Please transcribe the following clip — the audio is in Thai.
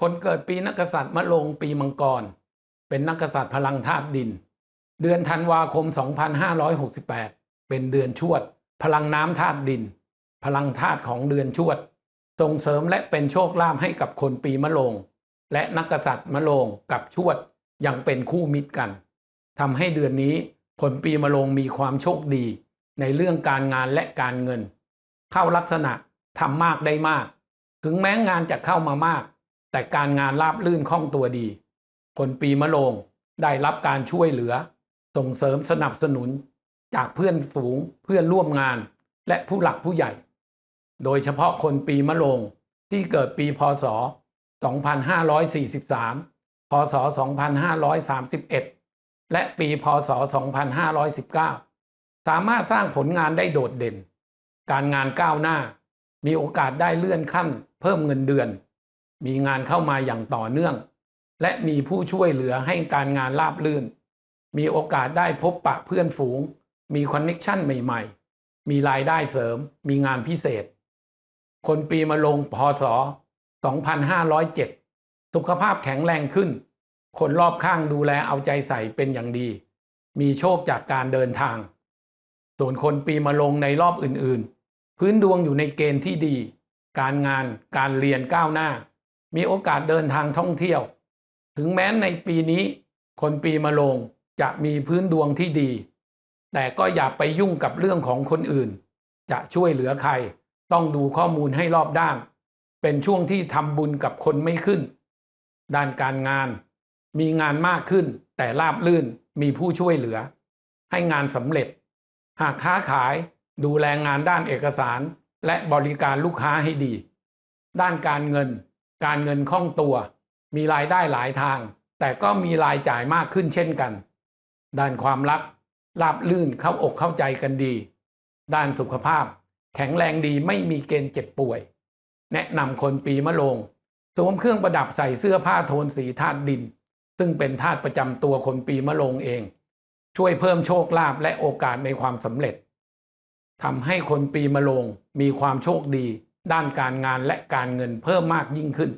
คนเกิดปีนักษัตริย์มะโรงปีมังกร เป็นนักษัตริย์พลังธาตุดิน เดือนธันวาคม 2568 เป็นเดือนชวด พลังน้ำธาตุดิน พลังธาตุของเดือนชวดส่งเสริมและเป็นโชคลาภให้กับคนปีมะโรงและนักษัตริย์มะโรงกับชวดยังเป็นคู่มิตรกันทำให้เดือนนี้คนปีมะโรงมีความโชคดี ในเรื่องการงานและการเงิน เข้าลักษณะทำมากได้มาก ถึงแม้งานจะเข้ามามาก แต่การงานราบลื่นคล่องตัวดี คนปีมะโรงได้รับการช่วยเหลือ ส่งเสริมสนับสนุนจากเพื่อนฝูงเพื่อนร่วมงานและผู้หลักผู้ใหญ่ โดยเฉพาะคนปีมะโรงที่เกิดปีพศ 2543 พศ 2531 และปีพศ 2519 สามารถสร้างผลงานได้โดดเด่น การงานก้าวหน้า มีโอกาสได้เลื่อนขั้น เพิ่มเงินเดือน มีงานเข้ามาอย่างต่อเนื่อง และมีผู้ช่วยเหลือให้การงานราบรื่น มีโอกาสได้พบปะเพื่อนฝูง มีคอนเน็กชันใหม่ๆ มีรายได้เสริม มีงานพิเศษ คนปีมะลงพศ 2507 สุขภาพแข็งแรงขึ้น คนรอบข้างดูแลเอาใจใส่เป็นอย่างดี มีโชคจากการเดินทาง ส่วนคนปีมะลงในรอบอื่นๆ พื้นดวงอยู่ในเกณฑ์ที่ดี การงาน การเรียนก้าวหน้า มีโอกาสเดินทางท่องเที่ยว ถึงแม้ในปีนี้ คนปีมะโรงจะมีพื้นดวงที่ดี แต่ก็อย่าไปยุ่งกับเรื่องของคนอื่น จะช่วยเหลือใคร ต้องดูข้อมูลให้รอบด้าน เป็นช่วงที่ทำบุญกับคนไม่ขึ้น ด้านการงาน มีงานมากขึ้น แต่ราบลื่นมีผู้ช่วยเหลือ ให้งานสำเร็จ หากค้าขายดูแลงานด้านเอกสาร และบริการลูกค้าให้ดี ด้านการเงิน การเงินคล่องตัว มีรายได้หลายทาง แต่ก็มีรายจ่ายมากขึ้นเช่นกัน ด้านความรักราบลื่นเข้าอกเข้าใจกันดี ด้านสุขภาพ แข็งแรงดีไม่มีเกณฑ์เจ็บป่วย แนะนำคนปีมะโรงสวมเครื่องประดับใส่เสื้อผ้าโทนสีธาตุดิน ซึ่งเป็นธาตุประจำตัวคนปีมะโรงเอง ช่วยเพิ่มโชคลาภและโอกาสในความสำเร็จทำให้คนปีมะโรงมีความโชคดี ด้านการงานและการเงินเพิ่มมากยิ่งขึ้น